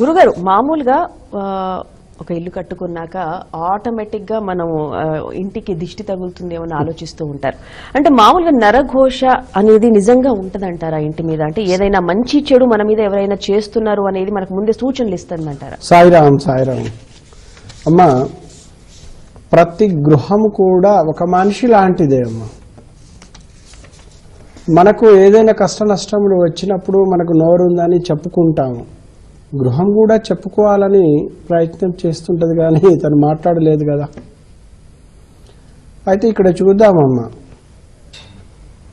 గురుగారు మామూలుగా ఒక ఇల్లు కట్టుకున్నాక ఆటోమేటిక్గా మనం ఇంటికి దిష్టి తగులుతుంది అని ఆలోచిస్తూ ఉంటారు. అంటే మామూలుగా నరఘోష అనేది నిజంగా ఉంటదంటారా ఇంటి మీద? అంటే ఏదైనా మంచి చెడు మన మీద ఎవరైనా చేస్తున్నారు అనేది మనకు ముందే సూచనలు ఇస్తుందంటారా? సాయిరాం సాయిరామ్. అమ్మ ప్రతి గృహం కూడా ఒక మనిషి లాంటిదే అమ్మ. మనకు ఏదైనా కష్ట నష్టములు వచ్చినప్పుడు మనకు నోరుందని చెప్పుకుంటాము. గృహం కూడా చెప్పుకోవాలని ప్రయత్నం చేస్తుంటది కానీ తను మాట్లాడలేదు కదా. అయితే ఇక్కడ చూద్దామమ్మా.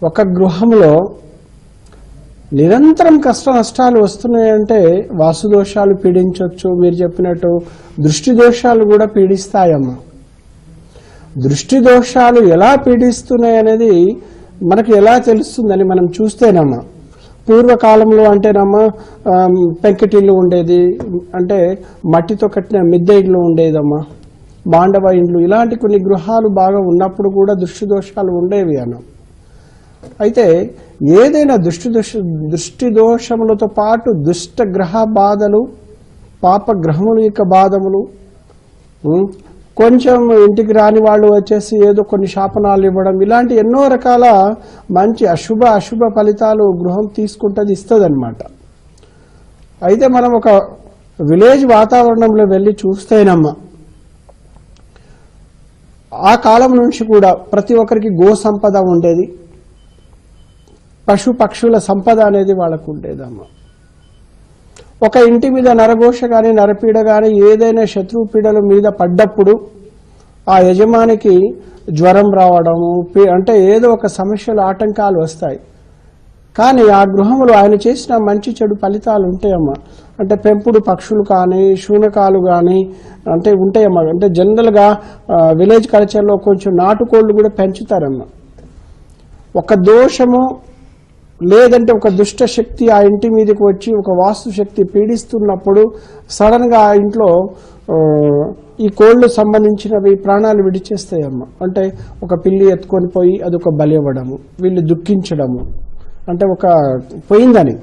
ఒక గృహంలో నిరంతరం కష్ట నష్టాలు వస్తున్నాయంటే వాసుదోషాలు పీడించవచ్చు మీరు చెప్పినట్టు దృష్టి దోషాలు కూడా పీడిస్తాయమ్మా. దృష్టి దోషాలు ఎలా పీడిస్తున్నాయి అనేది మనకు ఎలా తెలుస్తుందని మనం చూస్తేనమ్మా. పూర్వకాలంలో అంటేనమ్మా పెంకటిల్లు ఉండేది. అంటే మట్టితో కట్టిన మిద్దె ఇల్లు ఉండేదమ్మా. బాండవ ఇండ్లు ఇలాంటి కొన్ని గృహాలు బాగా ఉన్నప్పుడు కూడా దృష్టి దోషాలు ఉండేవి అన్నాం. అయితే ఏదైనా దృష్టి దోష దృష్టి దోషములతో పాటు దుష్ట గ్రహ బాధలు పాప గ్రహముల యొక్క బాధములు కొంచెం ఇంటికి రాని వాళ్ళు వచ్చేసి ఏదో కొన్ని శాపనాలు ఇవ్వడం ఇలాంటి ఎన్నో రకాల మంచి అశుభ అశుభ ఫలితాలు గృహం తీసుకుంటుంది ఇస్తుందన్నమాట. అయితే మనం ఒక విలేజ్ వాతావరణంలో వెళ్ళి చూస్తేనమ్మా ఆ కాలం నుంచి కూడా ప్రతి ఒక్కరికి గో సంపద ఉండేది. పశు పక్షుల సంపద అనేది వాళ్ళకు ఉండేదమ్మా. ఒక ఇంటి మీద నరఘోష కానీ నరపీడ కానీ ఏదైనా శత్రువు పీడల మీద పడ్డప్పుడు ఆ యజమానికి జ్వరం రావడము అంటే ఏదో ఒక సమస్యలు ఆటంకాలు వస్తాయి. కానీ ఆ గృహంలో ఆయన చేసిన మంచి చెడు ఫలితాలు ఉంటాయమ్మా. అంటే పెంపుడు పక్షులు కానీ శూనకాలు కానీ అంటే ఉంటాయమ్మా. అంటే జనరల్గా విలేజ్ కల్చర్లో కొంచెం నాటుకోళ్ళు కూడా పెంచుతారమ్మా. ఒక దోషము లేదంటే ఒక దుష్ట శక్తి ఆ ఇంటి మీదకి వచ్చి ఒక వాస్తు శక్తి పీడిస్తున్నప్పుడు సడన్గా ఆ ఇంట్లో ఈ కోళ్ళు సంబంధించినవి ప్రాణాలు విడిచేస్తాయమ్మ. అంటే ఒక పిల్లి ఎత్తుకొని పోయి అది ఒక బలి ఇవ్వడము వీళ్ళు దుఃఖించడము. అంటే ఒక పోయిందని.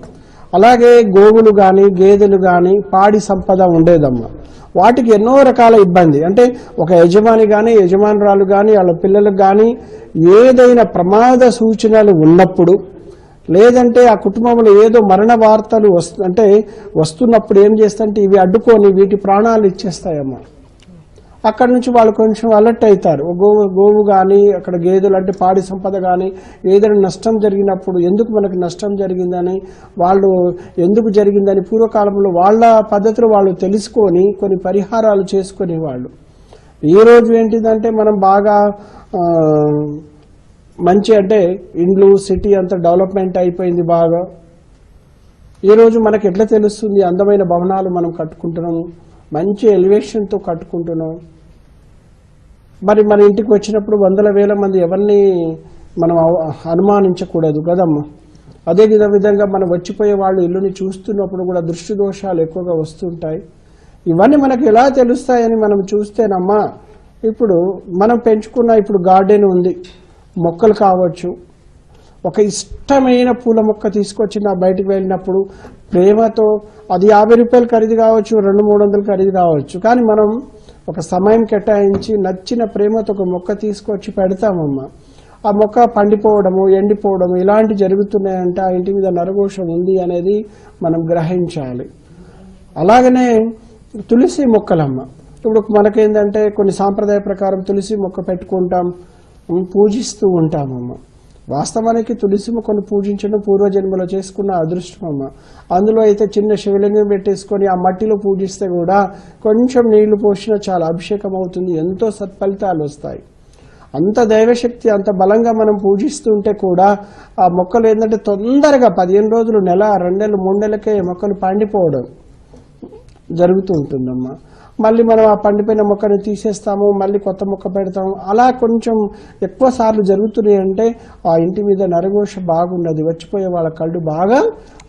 అలాగే గోవులు కానీ గేదెలు కానీ పాడి సంపద ఉండేదమ్మా. వాటికి ఎన్నో రకాల ఇబ్బంది. అంటే ఒక యజమాని కానీ యజమానురాలు కానీ వాళ్ళ పిల్లలకు కానీ ఏదైనా ప్రమాద సూచనలు ఉన్నప్పుడు లేదంటే ఆ కుటుంబంలో ఏదో మరణ వార్తలు వస్తు అంటే వస్తున్నప్పుడు ఏం చేస్తారంటే ఇవి అడ్డుకొని వీటి ప్రాణాలు ఇచ్చేస్తాయమ్మా. అక్కడ నుంచి వాళ్ళు కొంచెం అలర్ట్ అవుతారు. గోవు గోవు కానీ అక్కడ గేదెలు అంటే పాడి సంపద కానీ ఏదైనా నష్టం జరిగినప్పుడు ఎందుకు మనకు నష్టం జరిగిందని వాళ్ళు ఎందుకు జరిగిందని పూర్వకాలంలో వాళ్ళ పద్ధతిలో వాళ్ళు తెలుసుకొని కొన్ని పరిహారాలు చేసుకునే వాళ్ళు రోజు ఏంటిదంటే మనం బాగా మంచి అంటే ఇండ్లు సిటీ అంతా డెవలప్మెంట్ అయిపోయింది బాగా. ఈరోజు మనకి ఎట్లా తెలుస్తుంది? అందమైన భవనాలు మనం కట్టుకుంటున్నాము. మంచి ఎలివేషన్తో కట్టుకుంటున్నాం మరి మన ఇంటికి వచ్చినప్పుడు వందల వేల మంది ఎవరిని మనం అవ- అనుమానించకూడదు కదమ్మా. అదే విధ- విధంగా మనం వచ్చిపోయే వాళ్ళు ఇల్లుని చూస్తున్నప్పుడు కూడా దృష్టి దోషాలు ఎక్కువగా వస్తుంటాయి. ఇవన్నీ మనకు ఎలా తెలుస్తాయని మనం చూస్తేనమ్మా ఇప్పుడు మనం పెంచుకున్న ఇప్పుడు గార్డెన్ ఉంది. మొక్కలు కావచ్చు. ఒక ఇష్టమైన పూల మొక్క తీసుకొచ్చి నా బయటకు వెళ్ళినప్పుడు ప్రేమతో అది యాభై రూపాయలు ఖరీదు కావచ్చు రెండు మూడు వందలు ఖరీదు కావచ్చు. కానీ మనం ఒక సమయం కేటాయించి నచ్చిన ప్రేమతో ఒక మొక్క తీసుకొచ్చి పెడతామమ్మా. ఆ మొక్క పండిపోవడము ఎండిపోవడము ఇలాంటి జరుగుతున్నాయంటే ఆ ఇంటి మీద నరఘోషం ఉంది అనేది మనం గ్రహించాలి. అలాగనే తులసి మొక్కలమ్మ. ఇప్పుడు మనకేందంటే కొన్ని సాంప్రదాయ ప్రకారం తులసి మొక్క పెట్టుకుంటాం. పూజిస్తూ ఉంటామమ్మ. వాస్తవానికి తులసి మొక్కను పూజించడం పూర్వజన్మలో చేసుకున్న అదృష్టం అమ్మ అందులో అయితే చిన్న శివలింగం పెట్టేసుకొని ఆ మట్టిలో పూజిస్తే కూడా కొంచెం నీళ్ళు పోసినా చాలా అభిషేకం అవుతుంది ఎంతో సత్ఫలితాలు వస్తాయి. అంత దైవశక్తి అంత బలంగా మనం పూజిస్తుంటే కూడా ఆ మొక్కలు ఏంటంటే తొందరగా పదిహేను రోజులు నెల రెండు నెలలు మూడు నెలలకే మొక్కలు పండిపోవడం జరుగుతూ ఉంటుందమ్మా. మళ్ళీ మనం ఆ పండిపోయిన మొక్కని తీసేస్తాము మళ్ళీ కొత్త మొక్క పెడతాము. అలా కొంచెం ఎక్కువ సార్లు జరుగుతున్నాయి అంటే ఆ ఇంటి మీద నరఘోష బాగున్నది వచ్చిపోయే వాళ్ళ కళ్ళు బాగా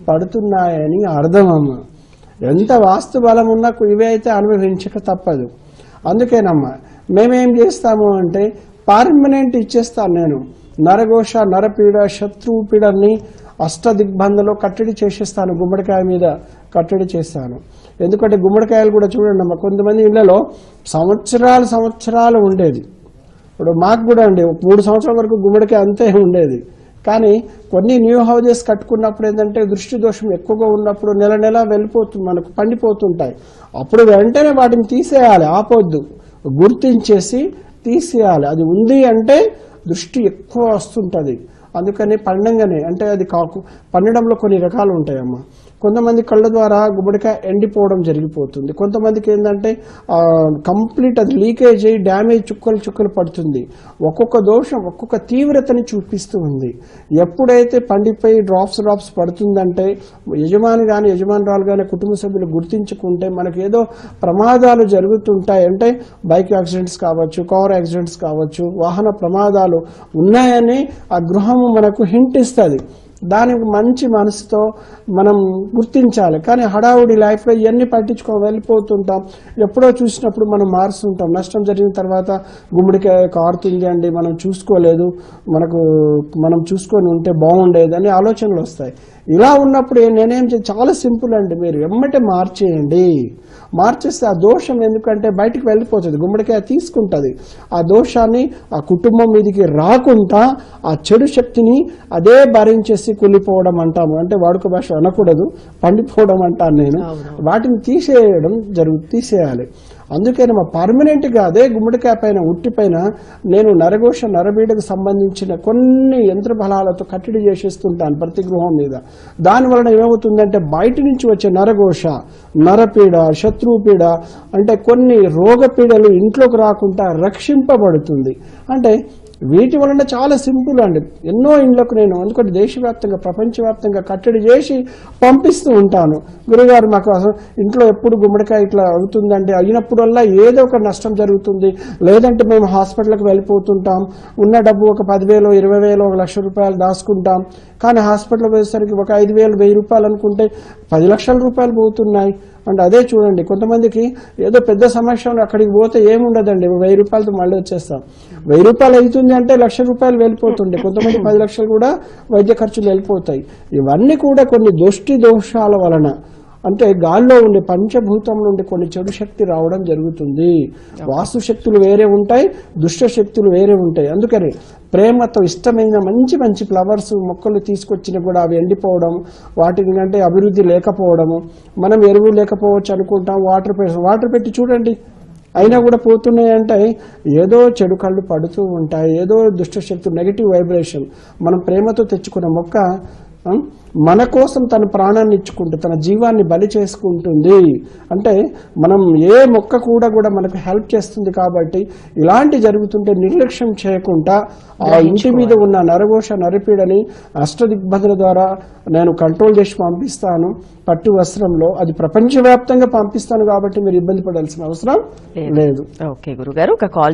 పడుతున్నాయని అర్థం అమ్మ. ఎంత వాస్తు బలం ఉన్నా ఇవే అయితే అనుభవించక తప్పదు. అందుకేనమ్మా మేమేం చేస్తాము అంటే పర్మనెంట్ ఇచ్చేస్తాను నేను. నరఘోష నరపీడ శత్రువు పీడని అష్ట దిగ్బంధంలో కట్టడి చేసేస్తాను గుమ్మడికాయ మీద కట్టడి చేస్తాను. ఎందుకంటే గుమ్మడికాయలు కూడా చూడండి అమ్మ కొంతమంది ఇళ్ళలో సంవత్సరాలు సంవత్సరాలు ఉండేది. ఇప్పుడు మాకు కూడా అండి మూడు సంవత్సరాల వరకు గుమ్మడికాయ అంతే ఉండేది. కానీ కొన్ని న్యూ హౌజెస్ కట్టుకున్నప్పుడు ఏంటంటే దృష్టి దోషం ఎక్కువగా ఉన్నప్పుడు నెల నెల వెళ్ళిపోతుంది మనకు పండిపోతుంటాయి. అప్పుడు వెంటనే వాటిని తీసేయాలి ఆపొద్దు. గుర్తించేసి తీసేయాలి. అది ఉంది అంటే దృష్టి ఎక్కువ వస్తుంటుంది. అందుకని పండంగానే అంటే అది కాకు పండడంలో కొన్ని రకాలు ఉంటాయమ్మా. కొంతమంది కళ్ళ ద్వారా గుమ్మడికాయ ఎండిపోవడం జరిగిపోతుంది. కొంతమందికి ఏంటంటే కంప్లీట్ అది లీకేజ్ అయ్యి డ్యామేజ్ చుక్కలు చుక్కలు పడుతుంది. ఒక్కొక్క దోషం ఒక్కొక్క తీవ్రతని చూపిస్తూ ఉంది. ఎప్పుడైతే పండిపోయి డ్రాప్స్ డ్రాప్స్ పడుతుందంటే యజమాని కానీ యజమానురాలు కానీ కుటుంబ సభ్యులు గుర్తించుకుంటే మనకి ఏదో ప్రమాదాలు జరుగుతుంటాయి. అంటే బైక్ యాక్సిడెంట్స్ కావచ్చు కార్ యాక్సిడెంట్స్ కావచ్చు వాహన ప్రమాదాలు ఉన్నాయని ఆ గృహము మనకు హింట్ ఇస్తుంది. దానికి మంచి మనసుతో మనం గుర్తించాలి. కానీ హడావుడి లైఫ్లో ఇవన్నీ పట్టించుకో వెళ్ళిపోతుంటాం. ఎప్పుడో చూసినప్పుడు మనం మారుస్తుంటాం. నష్టం జరిగిన తర్వాత గుమ్మడికాయ కారుతుంది అండి మనం చూసుకోలేదు మనకు మనం చూసుకొని ఉంటే బాగుండేది ఆలోచనలు వస్తాయి. ఇలా ఉన్నప్పుడు నేనేం చే చాలా సింపుల్ అండి మీరు ఎమ్మటే మార్చేయండి. మార్చేస్తే ఆ దోషం ఎందుకంటే బయటికి వెళ్ళిపోతుంది గుమ్మడికాయ తీసుకుంటుంది. ఆ దోషాన్ని ఆ కుటుంబం మీదకి రాకుండా ఆ చెడు శక్తిని అదే భరించేసి కుళ్ళిపోవడం అంటాము. అంటే వాడుక భాష అనకూడదు పండిపోవడం అంటాను నేను. వాటిని తీసేయడం జరుగు తీసేయాలి. అందుకని మా పర్మనెంట్గా అదే గుమ్మడికాయ పైన ఉట్టి పైన నేను నరఘోష నరబీడకు సంబంధించిన కొన్ని యంత్ర బలాలతో కట్టడి చేసేస్తుంటాను ప్రతి గృహం మీద. దాని వలన ఏమవుతుందంటే బయట నుంచి వచ్చే నరఘోష నరపీడ శత్రుపీడ అంటే కొన్ని రోగపీడలు ఇంట్లోకి రాకుండా రక్షింపబడుతుంది. అంటే వీటి వలన చాలా సింపుల్ అండి. ఎన్నో ఇండ్లకు నేను ఎందుకంటే దేశవ్యాప్తంగా ప్రపంచవ్యాప్తంగా కట్టడి చేసి పంపిస్తూ ఉంటాను. గురుగారు మాకు అసలు ఇంట్లో ఎప్పుడు గుమ్మడికాయ ఇట్లా అవుతుందంటే అయినప్పుడల్లా ఏదో ఒక నష్టం జరుగుతుంది. లేదంటే మేము హాస్పిటల్కి వెళ్ళిపోతుంటాం. ఉన్న డబ్బు ఒక పదివేలు ఇరవై వేలు ఒక లక్ష రూపాయలు దాచుకుంటాం. కానీ హాస్పిటల్ పోయేసరికి ఒక ఐదు వేలు వెయ్యి రూపాయలు అనుకుంటే పది లక్షల రూపాయలు పోతున్నాయి. అంటే అదే చూడండి కొంతమందికి ఏదో పెద్ద సమస్య ఉంది, అక్కడికి పోతే ఏముండదండి వెయ్యి రూపాయలతో మళ్ళీ వచ్చేస్తాం. వెయ్యి రూపాయలు అవుతుంది అంటే లక్ష రూపాయలు వెళ్ళిపోతుండే కొంతమంది పది లక్షలు కూడా వైద్య ఖర్చులు వెళ్ళిపోతాయి. ఇవన్నీ కూడా కొన్ని దృష్టి దోషాల వలన అంటే గాల్లో ఉండే పంచభూతం నుండి కొన్ని చెడు శక్తి రావడం జరుగుతుంది. వాస్తు శక్తులు వేరే ఉంటాయి దుష్ట శక్తులు వేరే ఉంటాయి. అందుకని ప్రేమతో ఇష్టమైన మంచి మంచి ఫ్లవర్స్ మొక్కలు తీసుకొచ్చిన కూడా అవి ఎండిపోవడం వాటికి అంటే అభివృద్ధి లేకపోవడము మనం ఎరువు లేకపోవచ్చు అనుకుంటాం వాటర్ పెట్టి వాటర్ పెట్టి చూడండి. అయినా కూడా పోతున్నాయి అంటే ఏదో చెడు కళ్ళు పడుతూ ఉంటాయి ఏదో దుష్ట శక్తి నెగిటివ్ వైబ్రేషన్ మనం ప్రేమతో తెచ్చుకున్న మొక్క మన కోసం తన ప్రాణాన్ని ఇచ్చుకుంటూ తన జీవాన్ని బలి చేసుకుంటుంది. అంటే మనం ఏ మొక్క కూడా కూడా మనకు హెల్ప్ చేస్తుంది కాబట్టి ఇలాంటి జరుగుతుంటే నిర్లక్ష్యం చేయకుండా ఆ ఇంటి మీద ఉన్న నరఘోష నరపీడని అష్టదిగ్బంధుల ద్వారా నేను కంట్రోల్ చేసి పంపిస్తాను. పట్టు వస్త్రంలో అది ప్రపంచవ్యాప్తంగా పంపిస్తాను కాబట్టి మీరు ఇబ్బంది పడాల్సిన అవసరం లేదు. ఓకే గురుగారు ఒక కాల్